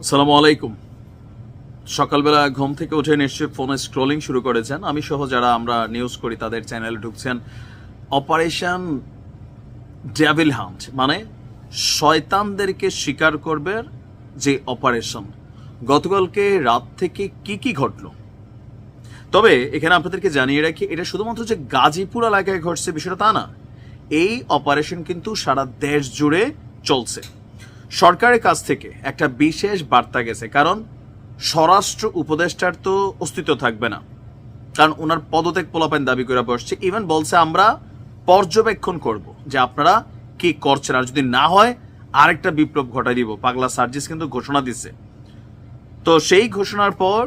আসসালামু আলাইকুম। সকালবেলা ঘুম থেকে উঠে নিশ্চয়ই ফোনে স্ক্রলিং শুরু করেছেন। আমি সহ যারা আমরা নিউজ করি, তাদের চ্যানেলে ঢুকছেন। অপারেশন ডেভিল হান্ট মানে শয়তানদেরকে স্বীকার করবে যে অপারেশন গতকালকে রাত থেকে কি কি ঘটলো? তবে এখানে আপনাদেরকে জানিয়ে রাখি, এটা শুধুমাত্র যে গাজীপুর এলাকায় ঘটছে বিষয়টা তা না। এই অপারেশন কিন্তু সারা দেশ জুড়ে চলছে। সরকারের কাছ থেকে একটা বিশেষ বার্তা গেছে, কারণ স্বরাষ্ট্র উপদেষ্টার তো অস্তিত্ব থাকবে না। কারণ ওনার পদত্যাগ পোলাপাইন দাবি করে বসছে। ইভেন বলছে, আমরা পর্যবেক্ষণ করব যে আপনারা কি করছেন। আর যদি না হয়, আরেকটা বিপ্লব ঘটাই দিব। পাগলা সার্জিস কিন্তু ঘোষণা দিচ্ছে তো সেই ঘোষণার পর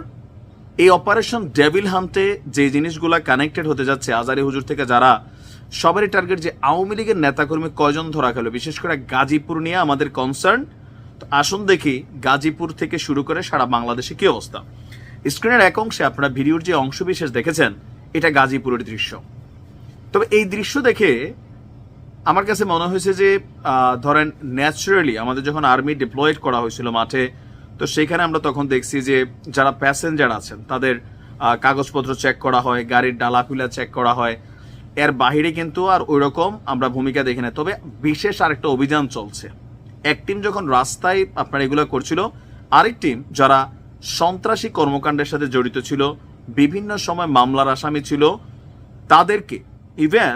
এই অপারেশন ডেভিল হান্টে যে জিনিসগুলা কানেক্টেড হতে যাচ্ছে, আজারি হুজুর থেকে যারা সবারই টার্গেট যে আওয়ামী লীগের নেতাকর্মী কয়জন ধরা গেল বিশেষ করে গাজীপুর নিয়ে আমাদের কনসার্ন তো আসুন দেখি গাজীপুর থেকে শুরু করে সারা বাংলাদেশে কি অবস্থা। স্ক্রিনের এক অংশে আপনারা ভিডিওর যে অংশ বিশেষ দেখেছেন, এটা গাজীপুরের দৃশ্য। তবে এই দৃশ্য দেখে আমার কাছে মনে হয়েছে যে ধরেন ন্যাচারালি আমাদের যখন আর্মি ডিপ্লয়েড করা হয়েছিল মাঠে, তো সেখানে আমরা তখন দেখছি যে যারা প্যাসেঞ্জার আছেন, তাদের কাগজপত্র চেক করা হয়, গাড়ির ডালাপিলা চেক করা হয় এর বাহিরে কিন্তু আর ওই রকম আমরা ভূমিকা দেখি না। তবে বিশেষ আরেকটা অভিযান চলছে। এক টিম যখন রাস্তায় আপনার এগুলো করছিল, আরেক টিম যারা সন্ত্রাসী কর্মকাণ্ডের সাথে জড়িত ছিল, বিভিন্ন সময় মামলার আসামি ছিল, তাদেরকে ইভেন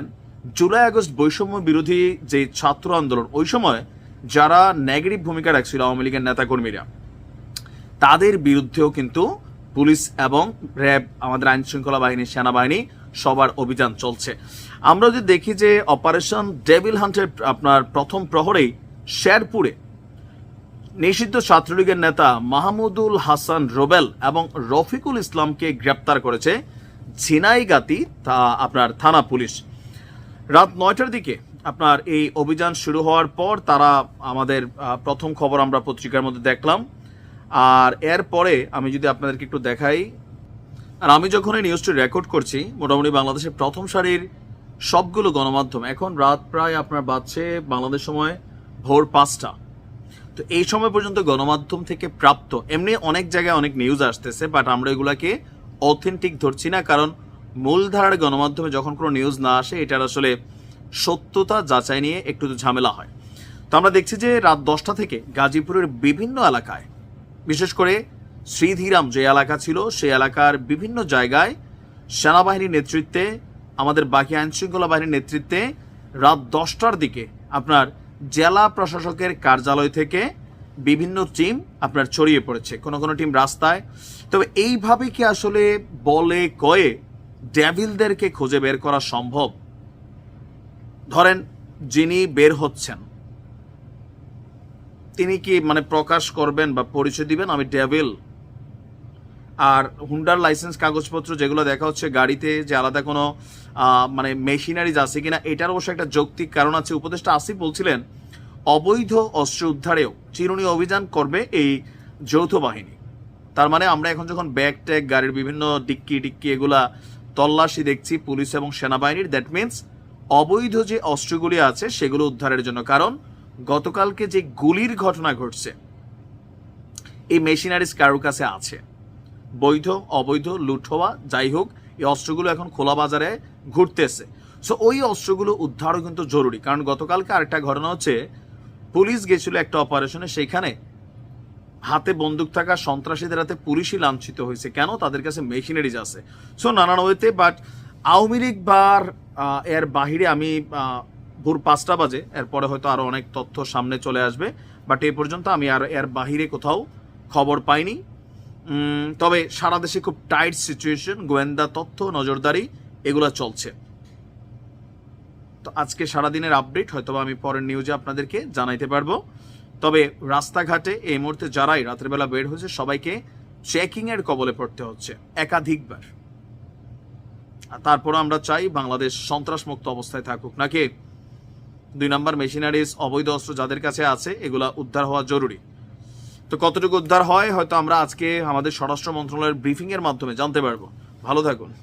জুলাই আগস্ট বৈষম্য বিরোধী যে ছাত্র আন্দোলন, ওই সময় যারা নেগেটিভ ভূমিকা রাখছিল আওয়ামী লীগের নেতাকর্মীরা, তাদের বিরুদ্ধেও কিন্তু পুলিশ এবং র্যাব, আমাদের আইন শৃঙ্খলা বাহিনী, সেনাবাহিনী সবার অভিযান চলছে। আমরা যদি দেখি যে অপারেশন ডেভিল হান্টের আপনার প্রথম প্রহরেই শেরপুরে নিষিদ্ধ ছাত্রলীগের নেতা মাহমুদুল হাসান রোবেল এবং রফিকুল ইসলামকে গ্রেপ্তার করেছে ঝিনাইগাতি, তা আপনার থানা পুলিশ। রাত নয়টার দিকে আপনার এই অভিযান শুরু হওয়ার পর তারা আমাদের প্রথম খবর আমরা পত্রিকার মধ্যে দেখলাম। আর এরপরে আমি যদি আপনাদেরকে একটু দেখাই আর আমি যখন এই নিউজটি রেকর্ড করছি, মোটামুটি বাংলাদেশের প্রথম সারির সবগুলো গণমাধ্যম, এখন রাত প্রায় আপনার বাজছে বাংলাদেশ সময় ভোর পাঁচটা। তো এই সময় পর্যন্ত গণমাধ্যম থেকে প্রাপ্ত, এমনি অনেক জায়গায় অনেক নিউজ আসতেছে বাট আমরা এগুলাকে অথেন্টিক ধরছি না, কারণ মূলধারার গণমাধ্যমে যখন কোনো নিউজ না আসে, এটার আসলে সত্যতা যাচাই নিয়ে একটু ঝামেলা হয়। তো আমরা দেখছি যে রাত দশটা থেকে গাজীপুরের বিভিন্ন এলাকায়, বিশেষ করে শ্রীধীরাম যে এলাকা ছিল, সেই এলাকার বিভিন্ন জায়গায় সেনাবাহিনীর নেতৃত্বে, আমাদের বাকি আইন শৃঙ্খলা বাহিনীর নেতৃত্বে রাত দশটার দিকে আপনার জেলা প্রশাসকের কার্যালয় থেকে বিভিন্ন টিম আপনার ছড়িয়ে পড়েছে। কোনো কোনো টিম রাস্তায়। তবে এইভাবে কি আসলে বলে কয়ে ডেভিলদেরকে খুঁজে বের করা সম্ভব? ধরেন, যিনি বের হচ্ছেন, তিনি কি মানে প্রকাশ করবেন বা পরিচয় দিবেন, আমি ডেভিল আর হুন্ডার লাইসেন্স কাগজপত্র যেগুলো দেখা হচ্ছে গাড়িতে যে আলাদা কোনো মানে মেশিনারিজ আছে কিনা, এটার অবশ্য একটা যৌক্তিক কারণ আছে। উপদেষ্টা আসিফ বলছিলেন, অবৈধ অস্ত্র উদ্ধারেও চিরুনি অভিযান করবে এই যৌথ বাহিনী। তার মানে আমরা এখন যখন ব্যাগ ট্যাগ, গাড়ির বিভিন্ন ডিক্কি টিক্কি এগুলা তল্লাশি দেখছি পুলিশ এবং সেনাবাহিনীর দ্যাট মিনস অবৈধ যে অস্ত্রগুলি আছে সেগুলো উদ্ধারের জন্য। কারণ গতকালকে যে গুলির ঘটনা ঘটছে, এই মেশিনারিজ কারোর কাছে আছে। বৈধ, অবৈধ, লুট হওয়া, যাই হোক, এই অস্ত্রগুলো এখন খোলা বাজারে ঘুরতেছে। সো ওই অস্ত্রগুলো উদ্ধারও কিন্তু জরুরি, কারণ গতকালকে আরেকটা ঘটনা হচ্ছে, পুলিশ গেছিল একটা অপারেশনে, সেখানে হাতে বন্দুক থাকা সন্ত্রাসীদের হাতে পুলিশই লাঞ্ছিত হয়েছে। কেন? তাদের কাছে মেশিনারিজ আছে। সো নানান ওয়েতে বাট আওয়ামী লীগ বার এর বাহিরে আমি ভোর পাঁচটা বাজে, এরপরে হয়তো আরও অনেক তথ্য সামনে চলে আসবে বাট এই পর্যন্ত আমি আর এর বাহিরে কোথাও খবর পাইনি। তবে সারা দেশে খুব টাইট সিচুয়েশন গোয়েন্দা তথ্য, নজরদারি, এগুলো চলছে। তো আজকে সারাদিনের আপডেট হয়তো আমি পরের নিউজে আপনাদেরকে জানাইতে পারব। তবে রাস্তাঘাটে এই মুহূর্তে যারাই রাতের বেলা বের হয়েছে, সবাইকে চেকিং এর কবলে পড়তে হচ্ছে, একাধিকবার। তারপর আমরা চাই বাংলাদেশ সন্ত্রাস মুক্ত অবস্থায় থাকুক। নাকি? দুই নাম্বার মেশিনারিজ, অবৈধ অস্ত্র যাদের কাছে আছে, এগুলা উদ্ধার হওয়া জরুরি। তো কতটুকু উদ্ধার হয়, হয়তো আমরা আজকে আমাদের স্বরাষ্ট্র মন্ত্রণালয়ের ব্রিফিংয়ের মাধ্যমে জানতে পারব। ভালো থাকুন।